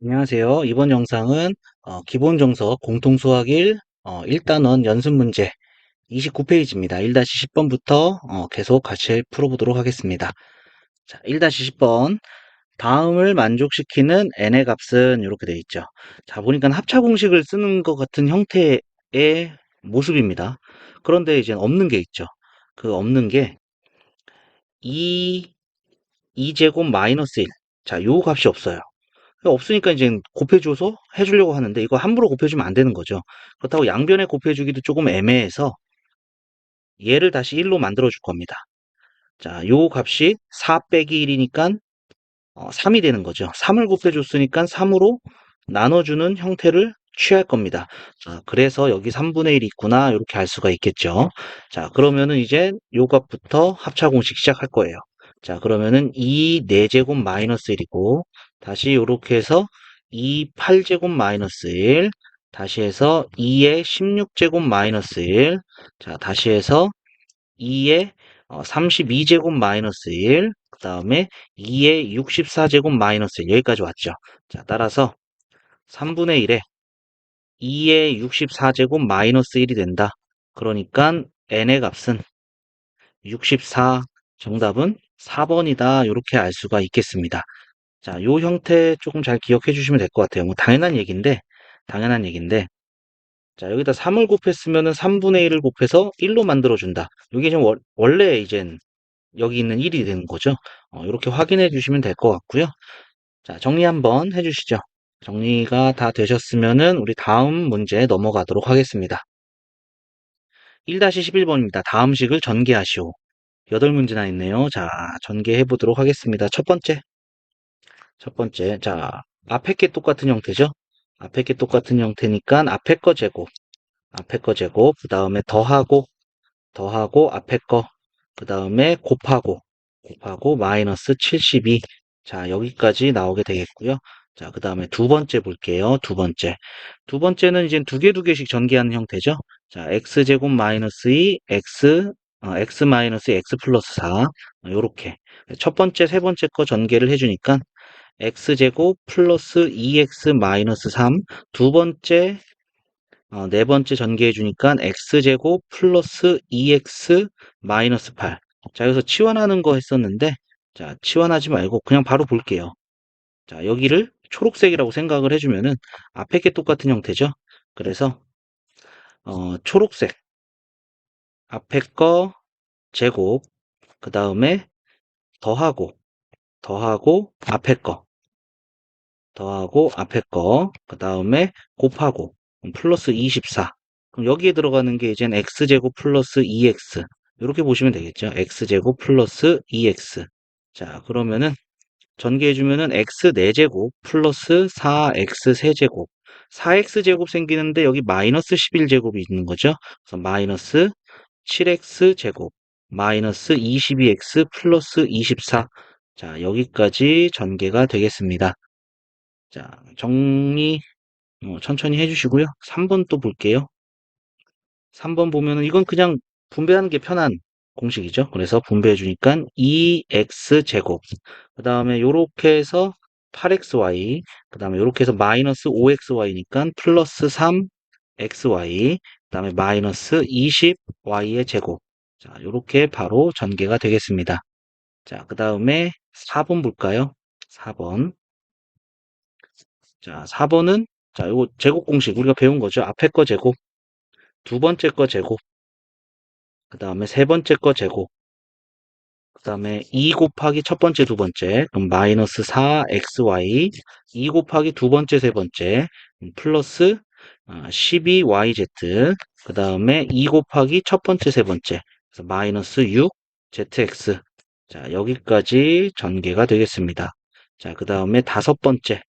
안녕하세요. 이번 영상은 어, 기본 정석 공통 수학 1 어, 1단원 연습 문제 29페이지입니다. 1-10번부터 어, 계속 같이 풀어보도록 하겠습니다. 자, 1-10번 다음을 만족시키는 n의 값은 이렇게 되어 있죠. 자, 보니까 합차 공식을 쓰는 것 같은 형태의 모습입니다. 그런데 이제 없는 게 있죠. 그 없는 게 2, 2제곱 마이너스 1. 자, 요 값이 없어요. 없으니까 이제 곱해줘서 해주려고 하는데 이거 함부로 곱해주면 안 되는 거죠. 그렇다고 양변에 곱해주기도 조금 애매해서 얘를 다시 1로 만들어 줄 겁니다. 자, 요 값이 4 빼기 1이니까 어, 3이 되는 거죠. 3을 곱해줬으니까 3으로 나눠주는 형태를 취할 겁니다. 자, 그래서 여기 3분의 1이 있구나 이렇게 알 수가 있겠죠. 자, 그러면은 이제 요 값부터 합차 공식 시작할 거예요. 자, 그러면은 2 4제곱 마이너스 1이고 다시 이렇게 해서 2 8제곱 마이너스 1 다시 해서 2의 16제곱 마이너스 1 자, 다시 해서 2의 32제곱 마이너스 1, 그 다음에 2의 64제곱 마이너스 1, 여기까지 왔죠. 자, 따라서 3분의 1에 2의 64제곱 마이너스 1이 된다. 그러니까 n의 값은 64, 정답은 4번이다. 이렇게 알 수가 있겠습니다. 자, 요 형태 조금 잘 기억해 주시면 될 것 같아요. 뭐 당연한 얘기인데, 당연한 얘기인데, 자, 여기다 3을 곱했으면은 3분의 1을 곱해서 1로 만들어 준다. 이게 좀 월, 원래 이젠 여기 있는 1이 되는 거죠. 어, 이렇게 확인해 주시면 될 것 같고요. 자, 정리 한번 해 주시죠. 정리가 다 되셨으면은 우리 다음 문제 넘어가도록 하겠습니다. 1-11번입니다. 다음 식을 전개하시오. 8문제나 있네요. 자, 전개해 보도록 하겠습니다. 첫 번째. 첫 번째. 자, 앞에 게 똑같은 형태죠? 앞에 게 똑같은 형태니까 앞에 거 제곱. 앞에 거 제곱. 그 다음에 더하고, 더하고, 앞에 거. 그 다음에 곱하고, 곱하고, 마이너스 72. 자, 여기까지 나오게 되겠고요. 자, 그 다음에 두 번째 볼게요. 두 번째. 두 번째는 이제 두 개, 두 개씩 전개하는 형태죠. 자, x제곱 마이너스 2, x, 어, x 마이너스 x 플러스 4. 요렇게. 첫 번째, 세 번째 거 전개를 해주니까 x제곱 플러스 2x 마이너스 3. 두 번째, 어, 네 번째 전개해 주니까 x제곱 플러스 2x 마이너스 8. 자, 여기서 치환하는 거 했었는데, 자, 치환하지 말고 그냥 바로 볼게요. 자, 여기를 초록색이라고 생각을 해주면은 앞에 게 똑같은 형태죠. 그래서 어, 초록색 앞에 거 제곱 그 다음에 더하고 더하고 앞에 거. 더하고 앞에 거 그 다음에 곱하고 플러스 24 그럼 여기에 들어가는 게 이젠 x제곱 플러스 2x 이렇게 보시면 되겠죠. x제곱 플러스 2x 자 그러면은 전개해주면은 x 4제곱 플러스 4x 세제곱. 4x제곱 생기는데 여기 마이너스 11제곱이 있는 거죠. 그래서 마이너스 7x제곱 마이너스 22x 플러스 24 자, 여기까지 전개가 되겠습니다. 자, 정리 어, 천천히 해주시고요. 3번 또 볼게요. 3번 보면은 이건 그냥 분배하는 게 편한 공식이죠. 그래서 분배해 주니까 2x제곱 그 다음에 요렇게 해서 8xy 그 다음에 요렇게 해서 마이너스 5xy니까 플러스 3xy 그 다음에 마이너스 20y의 제곱 자 요렇게 바로 전개가 되겠습니다. 자 그 다음에 4번 볼까요? 4번 자 4번은 자 요거 제곱 공식 우리가 배운 거죠. 앞에 거 제곱 두 번째 거 제곱 그 다음에 세 번째 거 제곱 그 다음에 2 곱하기 첫 번째 두 번째 그럼 마이너스 4xy 2 곱하기 두 번째 세 번째 플러스 12yz 그 다음에 2 곱하기 첫 번째 세 번째. 그래서 마이너스 6zx 자 여기까지 전개가 되겠습니다. 자 그 다음에 다섯 번째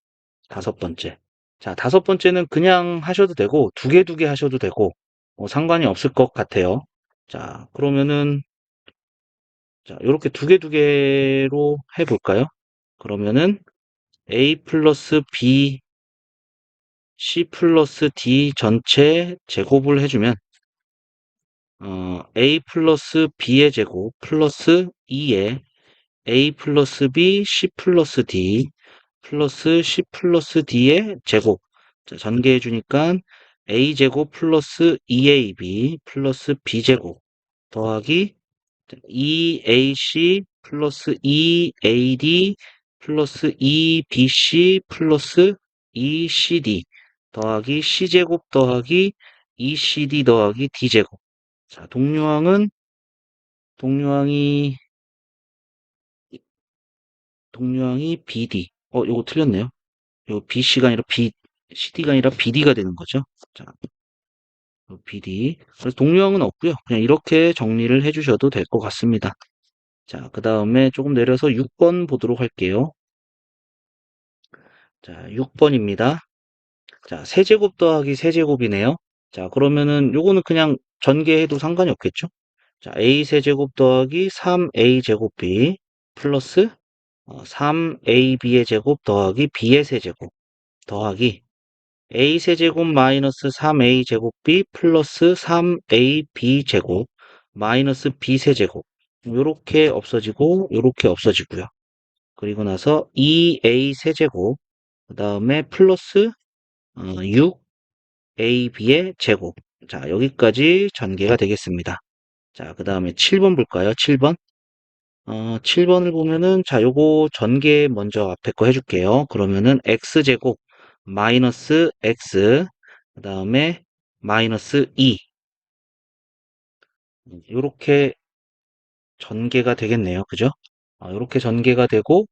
다섯 번째. 자 다섯 번째는 그냥 하셔도 되고 두 개 두 개 하셔도 되고 뭐 상관이 없을 것 같아요. 자 그러면은 자, 이렇게 두 개 두 개로 해볼까요? 그러면은 A 플러스 B, C 플러스 D 전체 제곱을 해주면 어, A 플러스 B의 제곱 플러스 2의 a 플러스 b, c 플러스 d 플러스 c 플러스 d의 제곱. 자, 전개해 주니까 a 제곱 플러스 2ab 플러스 b 제곱 더하기 2ac 플러스 2ad 플러스 2bc 플러스 2cd 더하기 c제곱 더하기 2cd 더하기 d제곱. 자, 동류항은 동류항이 동류항이 BD. 어, 요거 틀렸네요. 요 BC가 아니라 B, CD가 아니라 BD가 되는 거죠. 자, 요 BD. 그래서 동류항은 없고요. 그냥 이렇게 정리를 해주셔도 될 것 같습니다. 자, 그 다음에 조금 내려서 6번 보도록 할게요. 자, 6번입니다. 자, 세제곱 더하기 세제곱이네요. 자, 그러면은 요거는 그냥 전개해도 상관이 없겠죠? 자, a 세제곱 더하기 3a 제곱 b 플러스 3ab의 제곱 더하기 b의 세제곱 더하기 a 세제곱 마이너스 3a 제곱 b 플러스 3ab 제곱 마이너스 b 세제곱 요렇게 없어지고 요렇게 없어지고요. 그리고 나서 2a 세제곱 그 다음에 플러스 6ab의 제곱 자 여기까지 전개가 되겠습니다. 자 그 다음에 7번 볼까요? 7번 어, 7번을 보면은, 자, 요거 전개 먼저 앞에 거 해줄게요. 그러면은, x제곱, 마이너스 x, 그 다음에, 마이너스 2. 요렇게 전개가 되겠네요. 그죠? 아, 요렇게 전개가 되고,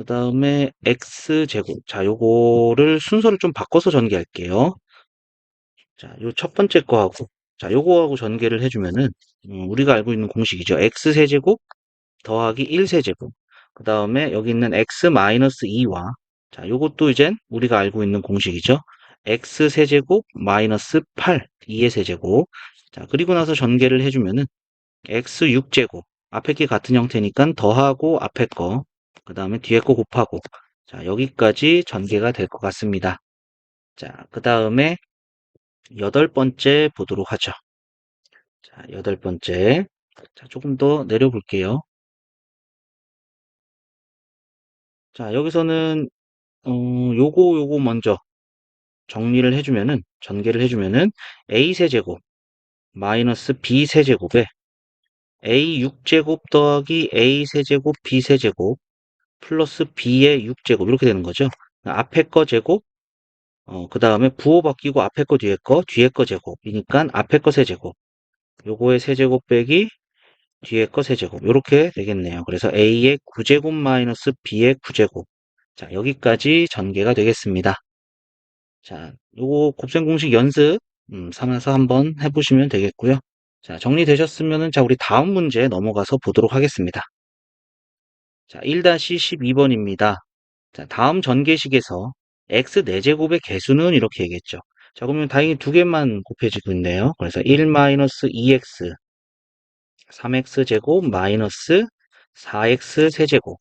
그 다음에, x제곱. 자, 요거를 순서를 좀 바꿔서 전개할게요. 자, 요 첫 번째 거하고, 자, 요거하고 전개를 해주면은, 음, 우리가 알고 있는 공식이죠. x세제곱, 더하기 1세제곱. 그 다음에 여기 있는 x-2와 자, 요것도 이젠 우리가 알고 있는 공식이죠. x세제곱 마이너스 8, 2의 세제곱. 자, 그리고 나서 전개를 해주면은 x6제곱. 앞에 게 같은 형태니까 더하고 앞에 거, 그 다음에 뒤에 거 곱하고. 자, 여기까지 전개가 될 것 같습니다. 자, 그 다음에 여덟 번째 보도록 하죠. 자, 여덟 번째. 자, 조금 더 내려볼게요. 자, 여기서는, 어, 요거, 요거 먼저 정리를 해주면은, 전개를 해주면은, a세제곱, 마이너스 b세제곱에 a6제곱 더하기 a세제곱, b세제곱, 플러스 b의 6제곱, 이렇게 되는 거죠. 앞에 거 제곱, 어, 그 다음에 부호 바뀌고 앞에 거 뒤에 거, 뒤에 거 제곱이니까 앞에 거 세제곱. 요거의 세제곱 빼기 뒤에 거 세제곱 이렇게 되겠네요. 그래서 a의 9제곱 마이너스 b의 9제곱 자 여기까지 전개가 되겠습니다. 자 요거 곱셈 공식 연습 음, 삼아서 한번 해보시면 되겠고요. 자 정리되셨으면 자 우리 다음 문제 넘어가서 보도록 하겠습니다. 자 1-12번입니다. 자 다음 전개식에서 x 4제곱의 개수는 이렇게 얘기했죠. 자 그러면 다행히 두 개만 곱해지고 있네요. 그래서 1-2x 3x제곱 마이너스 4x 세제곱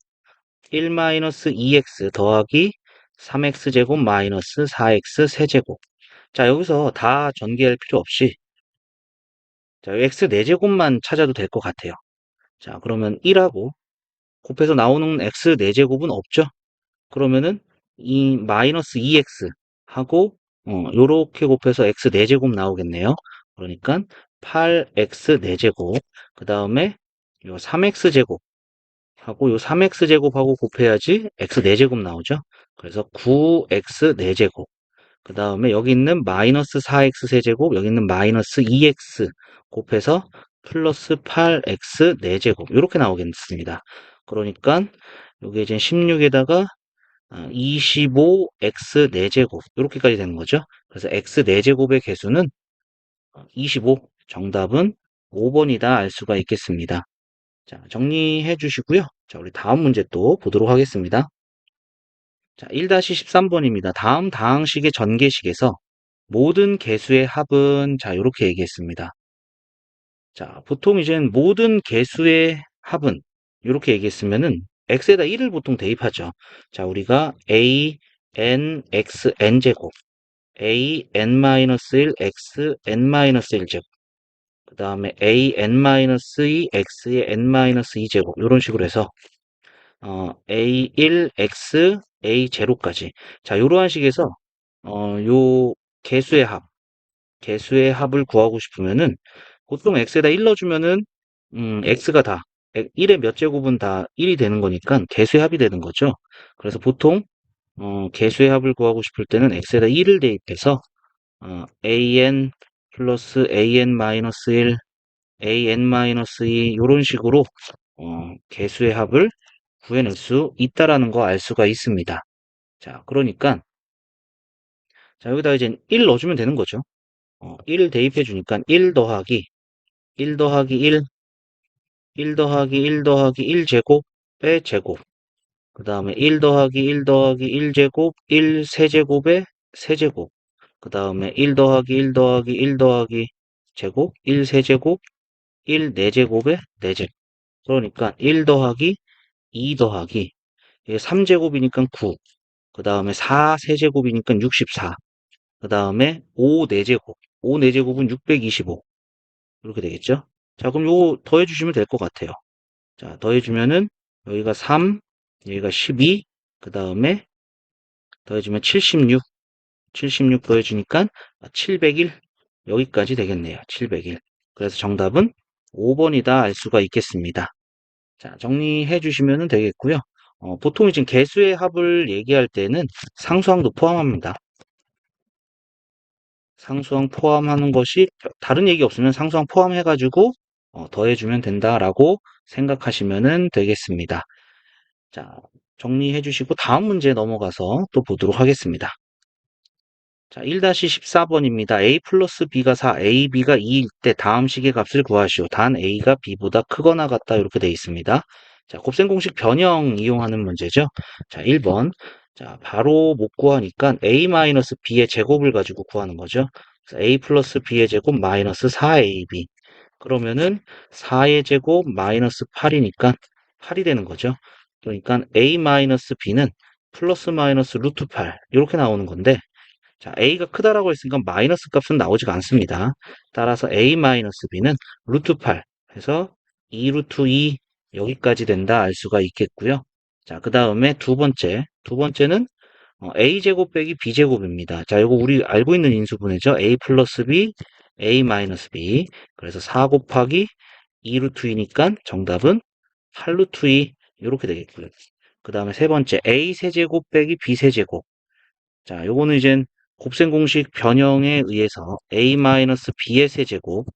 1 마이너스 2x 더하기 3x제곱 마이너스 4x 세제곱 자 여기서 다 전개할 필요 없이 자 x 4제곱만 찾아도 될 것 같아요 자 그러면 1하고 곱해서 나오는 x 4제곱은 없죠 그러면은 이 마이너스 2x 하고 어, 요렇게 곱해서 x 4제곱 나오겠네요 그러니까 8x 4제곱 그 다음에 요 3x제곱 하고 요 3x제곱하고 곱해야지 x 4제곱 나오죠. 그래서 9x 4제곱 그 다음에 여기 있는 마이너스 4x 세제곱 여기 있는 마이너스 2x 곱해서 플러스 8x 4제곱 이렇게 나오겠습니다. 그러니까 여기 이제 16에다가 25x 4제곱 이렇게까지 되는 거죠. 그래서 x 4제곱의 개수는 25 정답은 5번이다 알 수가 있겠습니다. 자, 정리해 주시고요. 자, 우리 다음 문제 또 보도록 하겠습니다. 자, 1-13번입니다. 다음 다항식의 전개식에서 모든 개수의 합은 자, 이렇게 얘기했습니다. 자, 보통 이제 모든 개수의 합은 이렇게 얘기했으면은 x에다 1을 보통 대입하죠. 자, 우리가 a n x n 제곱 a n-1 x n-1 제곱 그 다음에 an-2 x의 n-2 제곱 이런 식으로 해서 어, a1 x a0까지 자 이러한 식에서 어, 요 개수의 합 개수의 합을 구하고 싶으면은 보통 x에다 1 넣어주면은 음, x가 다 1의 몇 제곱은 다 1이 되는 거니까 개수의 합이 되는 거죠. 그래서 보통 어, 개수의 합을 구하고 싶을 때는 x에다 1을 대입해서 어, an 플러스 an 마이너스 1 an 마이너스 2 이런 식으로 어, 개수의 합을 구해낼 수 있다라는 거 알 수가 있습니다. 자, 그러니까 자 여기다 이제 1 넣어주면 되는 거죠. 어, 1 대입해 주니까 1 더하기 1 더하기 1 1 더하기 1 더하기 1제곱의 제곱. 그 다음에 1 더하기 1 더하기 1제곱 1 세제곱의 세제곱. 그 다음에 1 더하기 1 더하기 1 더하기 제곱 1 세제곱 1 4제곱의 4제곱. 그러니까 1 더하기 2 더하기. 3제곱이니까 9 그 다음에 4 세제곱이니까 64 그 다음에 5 4제곱. 5 4제곱은 625 이렇게 되겠죠 자 그럼 요거 더해 주시면 될 것 같아요. 자 더해주면은 여기가 3 여기가 12 그 다음에 더해주면 76 76 더해주니까 701 여기까지 되겠네요. 701 그래서 정답은 5번이다 알 수가 있겠습니다. 자 정리해 주시면 되겠고요. 어, 보통 지금 개수의 합을 얘기할 때는 상수항도 포함합니다. 상수항 포함하는 것이 다른 얘기 없으면 상수항 포함해가지고 어, 더해주면 된다라고 생각하시면 되겠습니다. 자, 정리해 주시고 다음 문제 넘어가서 또 보도록 하겠습니다. 자, 1-14번입니다. a 플러스 b가 4, a, b가 2일 때 다음 식의 값을 구하시오. 단 a가 b보다 크거나 같다 이렇게 되어 있습니다. 자, 곱셈 공식 변형 이용하는 문제죠. 자, 1번. 자, 바로 못 구하니까 a-b의 제곱을 가지고 구하는 거죠. a 플러스 b의 제곱 마이너스 4ab. 그러면은 4의 제곱 마이너스 8이니까 8이 되는 거죠. 그러니까 a-b는 플러스 마이너스 루트 8 이렇게 나오는 건데 자, a가 크다라고 했으니까 마이너스 값은 나오지가 않습니다. 따라서 a-b는 루트 8 해서 2 루트 2 여기까지 된다 알 수가 있겠고요. 자, 그 다음에 두 번째, 두 번째는 어, a제곱 빼기 b제곱입니다. 자, 이거 우리 알고 있는 인수분해죠. a 플러스 b, a 마이너스 b. 그래서 4 곱하기 2 루트 2니까 정답은 8 루트 2 이렇게 되겠고요. 그 다음에 세 번째 a 세제곱 빼기 b 세제곱. 자, 요거는 이제 곱셈 공식 변형에 의해서 a 마이너스 b의 세제곱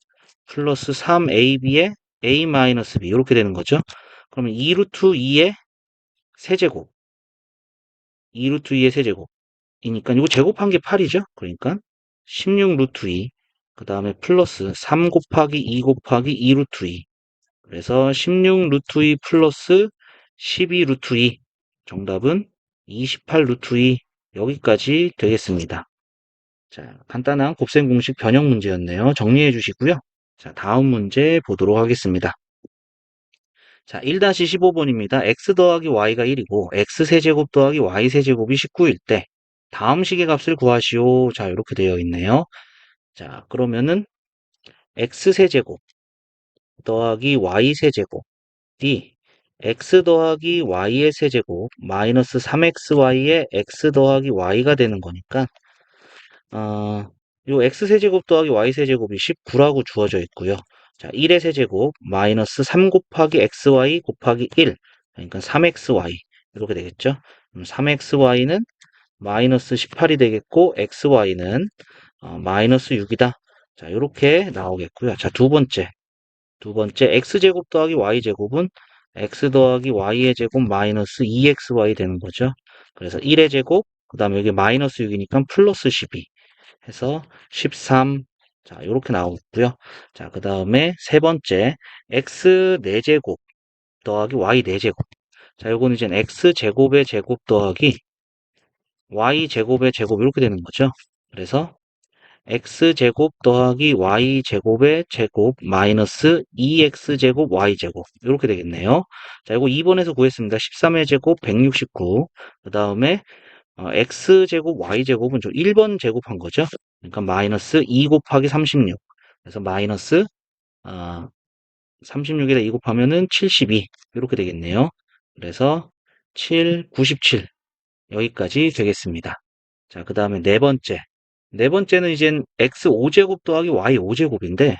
플러스 3ab의 a 마이너스 b 이렇게 되는 거죠. 그러면 2 루트 2의 세제곱 2 루트 2의 세제곱 이니까 이거 제곱한 게 8이죠. 그러니까 16 루트 2. 그 다음에 플러스 3 곱하기 2 곱하기 2 루트 2. 그래서 16 루트 2 플러스 12 루트 2. 정답은 28 루트 2. 여기까지 되겠습니다. 자, 간단한 곱셈 공식 변형 문제였네요. 정리해 주시고요. 자, 다음 문제 보도록 하겠습니다. 자, 1-15번입니다. x 더하기 y가 1이고 x세제곱 더하기 y세제곱이 19일 때 다음 식의 값을 구하시오. 자, 이렇게 되어 있네요. 자, 그러면은 x세제곱 더하기 y세제곱이 x 더하기 y의 세제곱 마이너스 3xy의 x 더하기 y가 되는 거니까 어, 요 x세제곱 더하기 y세제곱이 19라고 주어져 있고요. 자, 1의 세제곱 마이너스 3 곱하기 xy 곱하기 1 그러니까 3xy 이렇게 되겠죠. 3xy는 마이너스 18이 되겠고 xy는 어, 마이너스 6이다. 자, 이렇게 나오겠고요. 자, 두 번째. 두 번째 x제곱 더하기 y제곱은 x 더하기 y의 제곱 마이너스 2xy 되는 거죠. 그래서 1의 제곱, 그 다음에 여기 마이너스 6이니까 플러스 12 해서 13 자, 이렇게 나오고요. 자, 그 다음에 세 번째, x 4제곱 더하기 y 4제곱. 자, 요거는 이제 x 제곱의 제곱 더하기 y 제곱의 제곱 이렇게 되는 거죠. 그래서 x 제곱 더하기 y 제곱의 제곱 마이너스 2x 제곱 y 제곱 이렇게 되겠네요. 자, 이거 2번에서 구했습니다. 13의 제곱 169. 그 다음에 어, x제곱 y제곱은 저 1번 제곱한 거죠. 그러니까 마이너스 2 곱하기 36. 그래서 마이너스 아, 36에다 2 곱하면은 72 이렇게 되겠네요. 그래서 7, 97 여기까지 되겠습니다. 자, 그 다음에 네 번째. 네 번째는 이젠 x 5제곱 더하기 y 5제곱인데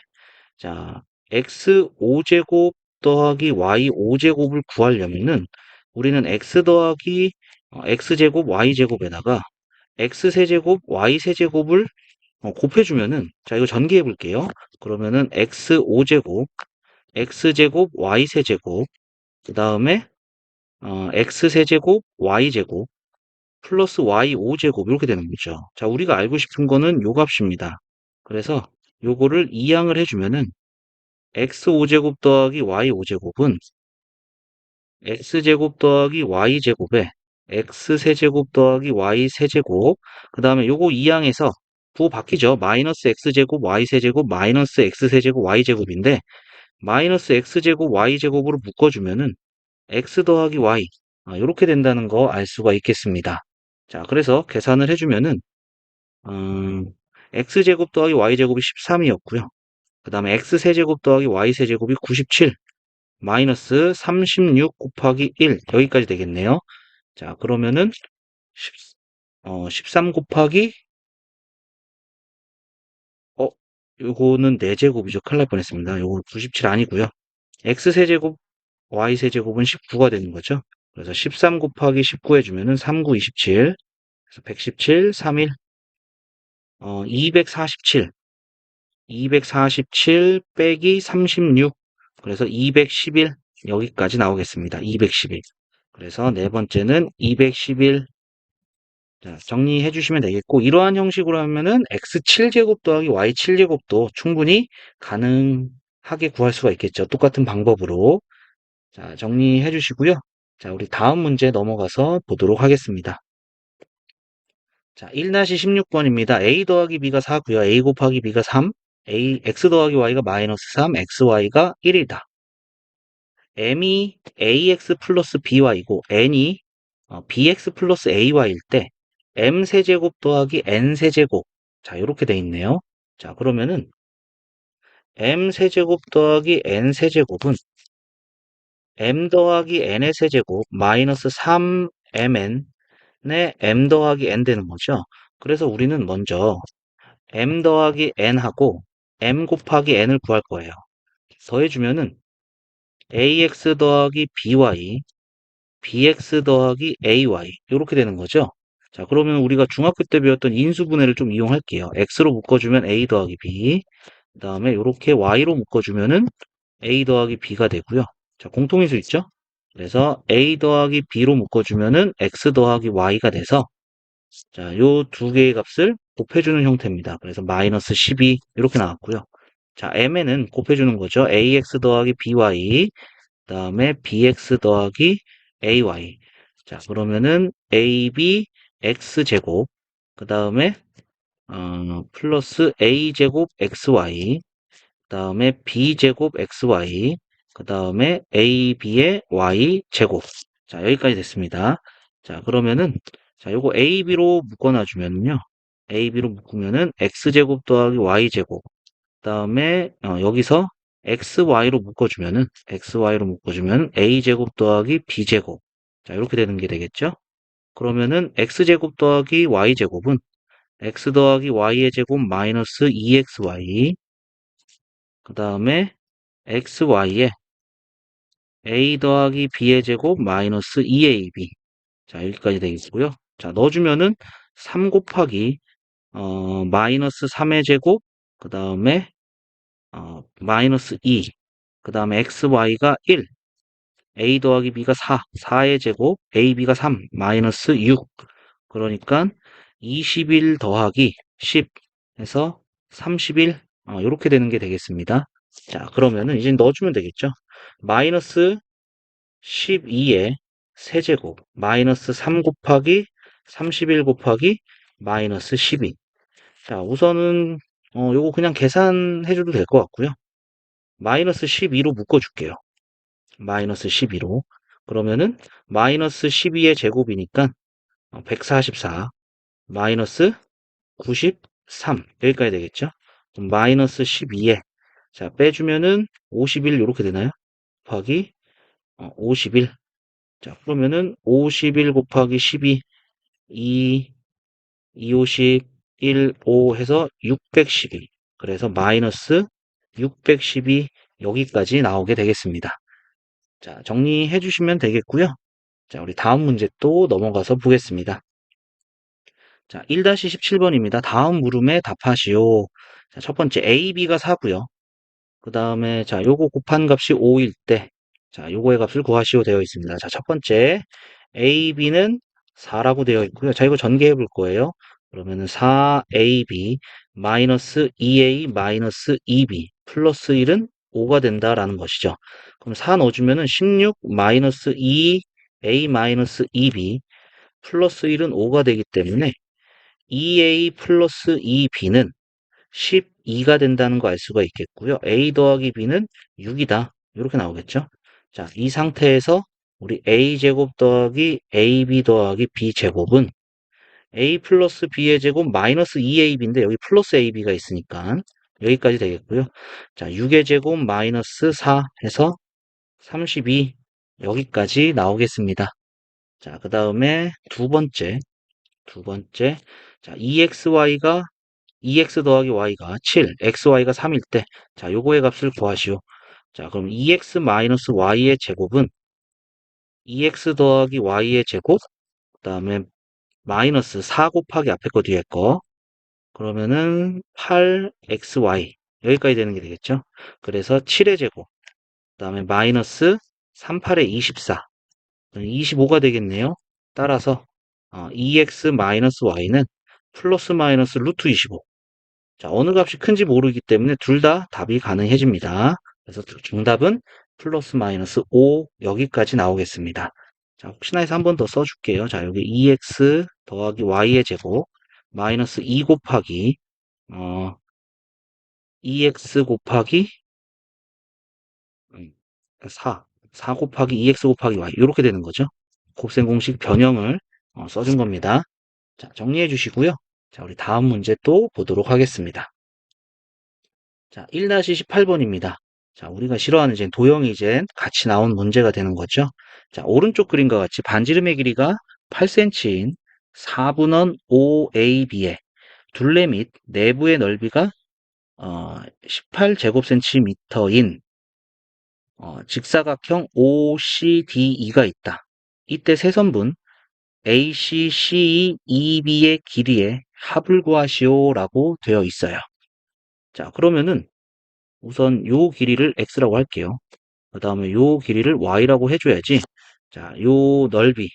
자, x 5제곱 더하기 y 5제곱을 구하려면은 우리는 x 더하기 어, x제곱 y제곱에다가 x 세제곱 y 세제곱을 어, 곱해주면은 자 이거 전개해 볼게요. 그러면은 x 5제곱 x제곱 y세제곱 그 다음에 어, x세제곱 y제곱 플러스 y 5제곱 이렇게 되는 거죠. 자 우리가 알고 싶은 거는 요 값입니다. 그래서 요거를 이항을 해주면은 x 5제곱 더하기 y 5제곱은 x제곱 더하기 y제곱에 x 세제곱 더하기 y 세제곱 그 다음에 요거 이항에서 부호 바뀌죠. 마이너스 x제곱 y 세제곱 마이너스 x 세제곱 y 제곱인데 마이너스 x제곱 y제곱으로 묶어주면은 x 더하기 y 이렇게 된다는 거 알 수가 있겠습니다. 자 그래서 계산을 해주면은 음, x제곱 더하기 y제곱이 13이었고요. 그 다음에 x세제곱 더하기 y세제곱이 97 마이너스 36 곱하기 1 여기까지 되겠네요. 자 그러면은 10, 어, 13 곱하기 어 요거는 4제곱이죠. 큰일 날 뻔했습니다. 요거 97 아니고요. x세제곱 y세제곱은 19가 되는 거죠. 그래서 13 곱하기 19 해주면은 39, 27 그래서 117, 31 어, 247 247 빼기 36 그래서 211 여기까지 나오겠습니다. 211 그래서 네 번째는 211 자, 정리해 주시면 되겠고 이러한 형식으로 하면은 x7제곱 더하기 y7제곱도 충분히 가능하게 구할 수가 있겠죠. 똑같은 방법으로. 자, 정리해 주시고요. 자, 우리 다음 문제 넘어가서 보도록 하겠습니다. 자, 1-16번입니다. a 더하기 b가 4고요. a 곱하기 b가 3, a, x 더하기 y가 마이너스 3, xy가 1이다. m이 ax 플러스 by이고 n이 어, bx 플러스 ay일 때 m 세제곱 더하기 n 세제곱 자 이렇게 돼 있네요. 자 그러면은 m 세제곱 더하기 n 세제곱은 m 더하기 n의 세제곱 마이너스 3mn의 m 더하기 n 되는 거죠. 그래서 우리는 먼저 m 더하기 n하고 m 곱하기 n을 구할 거예요. 더해주면은 ax 더하기 by, bx 더하기 ay 이렇게 되는 거죠. 자 그러면 우리가 중학교 때 배웠던 인수분해를 좀 이용할게요. x로 묶어주면 a 더하기 b, 그 다음에 이렇게 y로 묶어주면은 a 더하기 b가 되고요. 자 공통인수 있죠? 그래서 a 더하기 b로 묶어주면은 x 더하기 y가 돼서 자, 요 두 개의 값을 곱해주는 형태입니다. 그래서 마이너스 12 이렇게 나왔고요. 자, m에는 곱해주는 거죠. ax 더하기 by 그 다음에 bx 더하기 ay 자, 그러면은 ab x제곱 그 다음에 어, 플러스 a제곱 xy 그 다음에 b제곱 xy 그 다음에 ab의 y제곱. 자 여기까지 됐습니다. 자 그러면은 자 요거 ab로 묶어놔주면요. Ab로 묶으면은 x제곱 더하기 y제곱. 그 다음에 어, 여기서 xy로 묶어주면은 xy로 묶어주면 a제곱 더하기 b제곱. 자 이렇게 되는 게 되겠죠? 그러면은 x제곱 더하기 y제곱은 x 더하기 y의 제곱 마이너스 2xy 그 다음에 xy에 a 더하기 b의 제곱 마이너스 2ab 자 여기까지 되겠고요 자 넣어주면은 3 곱하기 어, 마이너스 3의 제곱 그 다음에 어, 마이너스 2 그 다음에 xy가 1 a 더하기 b가 4 4의 제곱 ab가 3 마이너스 6 그러니까 21 더하기 10 해서 31 어, 이렇게 되는 게 되겠습니다. 자 그러면은 이제 넣어주면 되겠죠. 마이너스 12의 세제곱 마이너스 3 곱하기 31 곱하기 마이너스 12 자 우선은 어, 요거 그냥 계산해 줘도 될 것 같고요. 마이너스 12로 묶어줄게요. 마이너스 12로 그러면은 마이너스 12의 제곱이니까 144 마이너스 93 여기까지 되겠죠? 마이너스 12에 자, 빼주면은 51 이렇게 되나요? 곱하기 어, 51. 자, 그러면은 51 곱하기 12, 2, 2, 50, 1, 5 해서 612. 그래서 마이너스 612 여기까지 나오게 되겠습니다. 자, 정리해 주시면 되겠고요. 자, 우리 다음 문제 또 넘어가서 보겠습니다. 자, 1-17번입니다. 다음 물음에 답하시오. 자, 첫 번째 A, B가 4고요. 그 다음에 자, 요거 곱한 값이 5일 때 자, 요거의 값을 구하시오 되어 있습니다. 자, 첫 번째 A, B는 4라고 되어 있고요. 자, 이거 전개해 볼 거예요. 그러면은 4AB 마이너스 2A 마이너스 2B 플러스 1은 5가 된다라는 것이죠. 그럼 4 넣어주면은 16 마이너스 2A 마이너스 2B 플러스 1은 5가 되기 때문에 2A 플러스 2B는 12가 된다는 거 알 수가 있겠고요. A 더하기 B는 6이다. 이렇게 나오겠죠. 자, 이 상태에서 우리 A제곱 더하기 AB 더하기 B제곱은 A 플러스 B의 제곱 마이너스 2AB인데 여기 플러스 AB가 있으니까 여기까지 되겠고요. 자, 6의 제곱 마이너스 4 해서 32 여기까지 나오겠습니다. 자, 그 다음에 두 번째 두 번째 자, EXY가 2x 더하기 y가 7, xy가 3일 때, 자, 요거의 값을 구하시오. 자, 그럼 2x 마이너스 y의 제곱은 2x 더하기 y의 제곱, 그 다음에 마이너스 4 곱하기 앞에 거 뒤에 거, 그러면은 8xy, 여기까지 되는 게 되겠죠? 그래서 7의 제곱, 그 다음에 마이너스 38의 24, 25가 되겠네요. 따라서 어, 2x 마이너스 y는 플러스 마이너스 루트 25, 자, 어느 값이 큰지 모르기 때문에 둘 다 답이 가능해집니다. 그래서 정답은 플러스 마이너스 5 여기까지 나오겠습니다. 자, 혹시나 해서 한 번 더 써줄게요. 자, 여기 2x 더하기 y의 제곱 마이너스 2 곱하기 어, 2x 곱하기 4, 4 곱하기 2x 곱하기 y 이렇게 되는 거죠. 곱셈 공식 변형을 어, 써준 겁니다. 자, 정리해 주시고요. 자, 우리 다음 문제 또 보도록 하겠습니다. 자, 1-18번입니다. 자, 우리가 싫어하는 이제 도형이 이제 같이 나온 문제가 되는 거죠. 자, 오른쪽 그림과 같이 반지름의 길이가 8cm인 4분원 OAB의 둘레 및 내부의 넓이가 어, 18제곱센티미터인 어, 직사각형 OCDE가 있다. 이때 세 선분 AC, CE, EB의 길이의 합을 구하시오라고 되어 있어요. 자, 그러면은 우선 요 길이를 x라고 할게요. 그 다음에 요 길이를 y라고 해줘야지. 자, 요 넓이,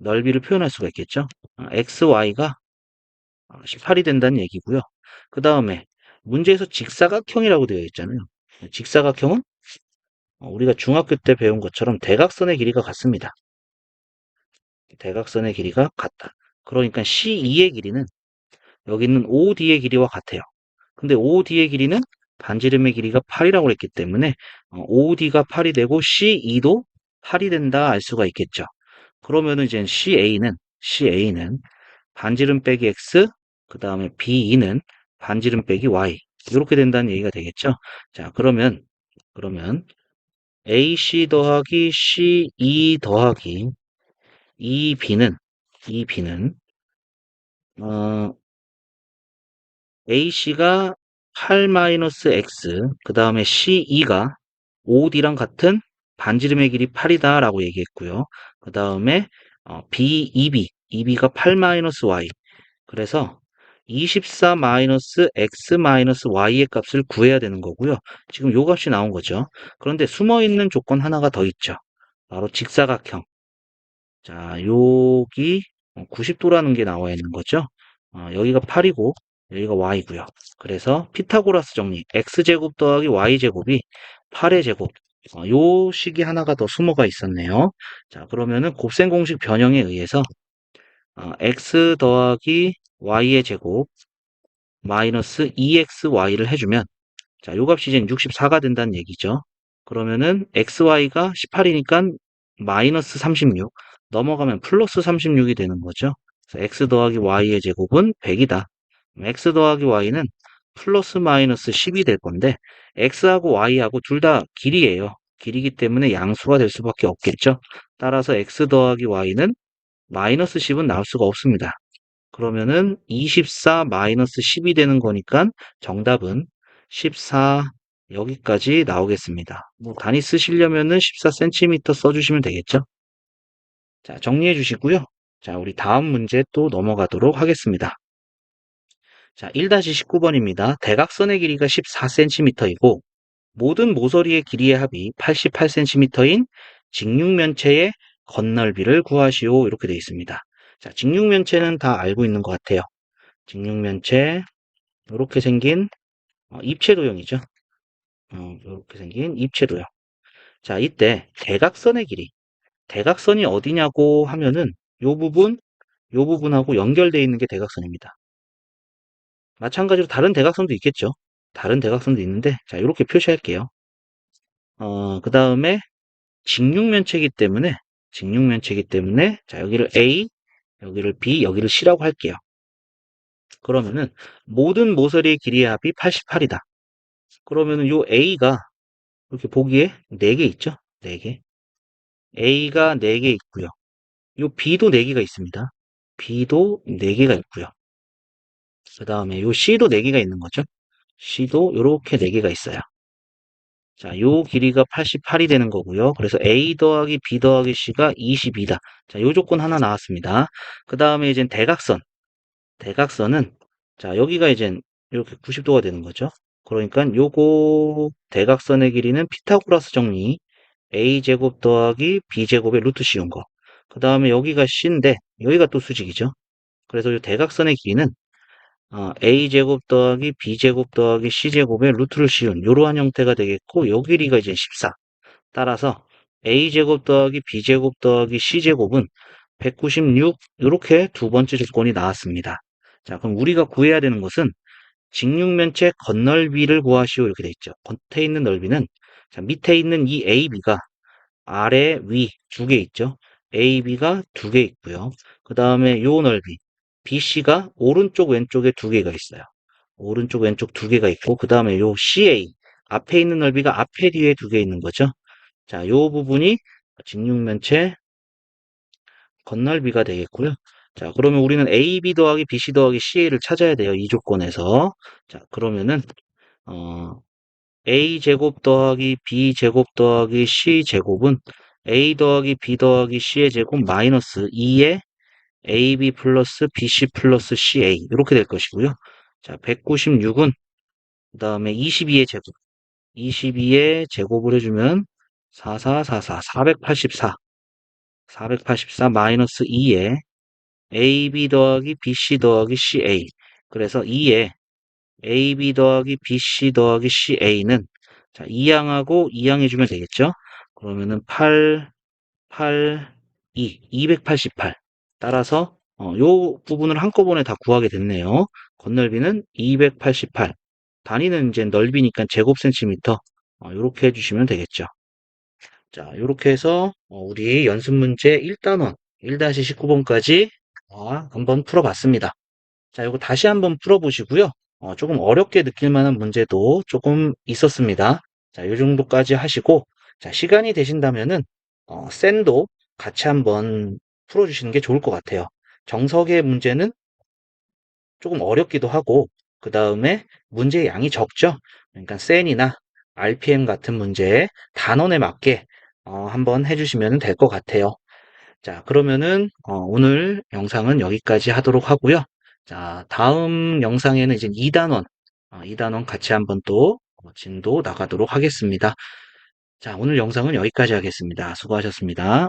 넓이를 표현할 수가 있겠죠. xy가 18이 된다는 얘기고요. 그 다음에 문제에서 직사각형이라고 되어 있잖아요. 직사각형은 어, 우리가 중학교 때 배운 것처럼 대각선의 길이가 같습니다. 대각선의 길이가 같다. 그러니까 C2의 길이는 여기 있는 OD의 길이와 같아요. 근데 OD의 길이는 반지름의 길이가 8이라고 했기 때문에 OD가 8이 되고 C2도 8이 된다 알 수가 있겠죠. 그러면은 이제 CA는 CA는 반지름 빼기 X 그 다음에 B2는 반지름 빼기 Y 이렇게 된다는 얘기가 되겠죠. 자 그러면 그러면 AC 더하기 CE 더하기 이 B는 이 B는 어, AC가 8-X 그 다음에 CE가 OD랑 같은 반지름의 길이 8이다 라고 얘기했고요. 그 다음에 어, BEB EB가 8-Y 그래서 24-X-Y의 값을 구해야 되는 거고요. 지금 요 값이 나온 거죠. 그런데 숨어있는 조건 하나가 더 있죠. 바로 직사각형. 자, 여기 90도라는 게 나와 있는 거죠. 어, 여기가 8이고 여기가 y고요. 그래서 피타고라스 정리 x제곱 더하기 y제곱이 8의 제곱 어, 요 식이 하나가 더 숨어가 있었네요. 자 그러면은 곱셈 공식 변형에 의해서 어, x 더하기 y의 제곱 마이너스 2xy를 해주면 자, 요 값이 이제 64가 된다는 얘기죠. 그러면은 xy가 18이니까 마이너스 36 넘어가면 플러스 36이 되는 거죠. x 더하기 y의 제곱은 100이다. X 더하기 y는 플러스 마이너스 10이 될 건데 x하고 y하고 둘 다 길이에요. 길이기 때문에 양수가 될 수밖에 없겠죠. 따라서 x 더하기 y는 마이너스 10은 나올 수가 없습니다. 그러면은 24 마이너스 10이 되는 거니까 정답은 14 여기까지 나오겠습니다. 뭐 단위 쓰시려면은 14cm 써주시면 되겠죠. 자, 정리해 주시고요. 자, 우리 다음 문제 또 넘어가도록 하겠습니다. 자, 1-19번입니다. 대각선의 길이가 14cm이고 모든 모서리의 길이의 합이 88cm인 직육면체의 건널비를 구하시오. 이렇게 되어 있습니다. 자, 직육면체는 다 알고 있는 것 같아요. 직육면체 이렇게 생긴 어, 입체 도형이죠. 어, 이렇게 생긴 입체 도형. 자, 이때 대각선의 길이 대각선이 어디냐고 하면은 요 부분, 요 부분하고 연결되어 있는 게 대각선입니다. 마찬가지로 다른 대각선도 있겠죠. 다른 대각선도 있는데 자 이렇게 표시할게요. 어, 그 다음에 직육면체이기 때문에 직육면체이기 때문에 자 여기를 A, 여기를 B, 여기를 C라고 할게요. 그러면은 모든 모서리의 길이의 합이 88이다. 그러면은 요 A가 이렇게 보기에 4개 있죠? 4개. A가 4개 있고요. 요 B도 4개가 있습니다. B도 4개가 있고요. 그 다음에 요 C도 4개가 있는 거죠. C도 이렇게 4개가 있어요. 자, 요 길이가 88이 되는 거고요. 그래서 A 더하기 B 더하기 C가 22다. 자, 요 조건 하나 나왔습니다. 그 다음에 이제 대각선. 대각선은, 자, 여기가 이제 이렇게 90도가 되는 거죠. 그러니까 요거 대각선의 길이는 피타고라스 정리. A제곱 더하기 B제곱의 루트 씌운 거. 그 다음에 여기가 C인데, 여기가 또 수직이죠. 그래서 이 대각선의 길이는 어, a제곱 더하기 b제곱 더하기 c제곱의 루트를 씌운 이러한 형태가 되겠고 요 길이가 이제 14 따라서 a제곱 더하기 b제곱 더하기 c제곱은 196 이렇게 두 번째 조건이 나왔습니다. 자 그럼 우리가 구해야 되는 것은 직육면체 건널비를 구하시오 이렇게 돼 있죠. 겉에 있는 넓이는 자, 밑에 있는 이 AB가 아래 위 두 개 있죠. AB가 두 개 있고요. 그 다음에 요 넓이 BC가 오른쪽 왼쪽에 두 개가 있어요. 오른쪽 왼쪽 두 개가 있고 그 다음에 요 CA 앞에 있는 넓이가 앞에 뒤에 두 개 있는 거죠. 자, 요 부분이 직육면체 건널비가 되겠고요. 자, 그러면 우리는 AB 더하기 BC 더하기 CA를 찾아야 돼요. 이 조건에서. 자, 그러면은 어, A 제곱 더하기 B 제곱 더하기 C 제곱은 A 더하기 B 더하기 C의 제곱 마이너스 2의 AB 플러스 BC 플러스 CA 이렇게 될 것이고요. 자, 196은 그 다음에 22의 제곱 22의 제곱을 해주면 4444 484 484 마이너스 2에 AB 더하기 BC 더하기 CA 그래서 2에 AB 더하기 BC 더하기 CA는 자, 2양하고 2양 해주면 되겠죠? 그러면은 8, 8, 2, 288 따라서 어, 요 부분을 한꺼번에 다 구하게 됐네요. 건널비는 288. 단위는 이제 넓이니까 제곱 센티미터. 어, 이렇게 해주시면 되겠죠. 자, 이렇게 해서 어, 우리 연습 문제 1단원 1-19번까지 어, 한번 풀어봤습니다. 자, 이거 다시 한번 풀어보시고요. 어, 조금 어렵게 느낄 만한 문제도 조금 있었습니다. 자, 이 정도까지 하시고, 자, 시간이 되신다면은, 어, 샌도 같이 한번 풀어주시는 게 좋을 것 같아요. 정석의 문제는 조금 어렵기도 하고 그 다음에 문제의 양이 적죠. 그러니까 센이나 RPM 같은 문제에 단원에 맞게 어, 한번 해주시면 될 것 같아요. 자 그러면은 어, 오늘 영상은 여기까지 하도록 하고요. 자 다음 영상에는 이제 2단원 어, 2단원 같이 한번 또 진도 나가도록 하겠습니다. 자 오늘 영상은 여기까지 하겠습니다. 수고하셨습니다.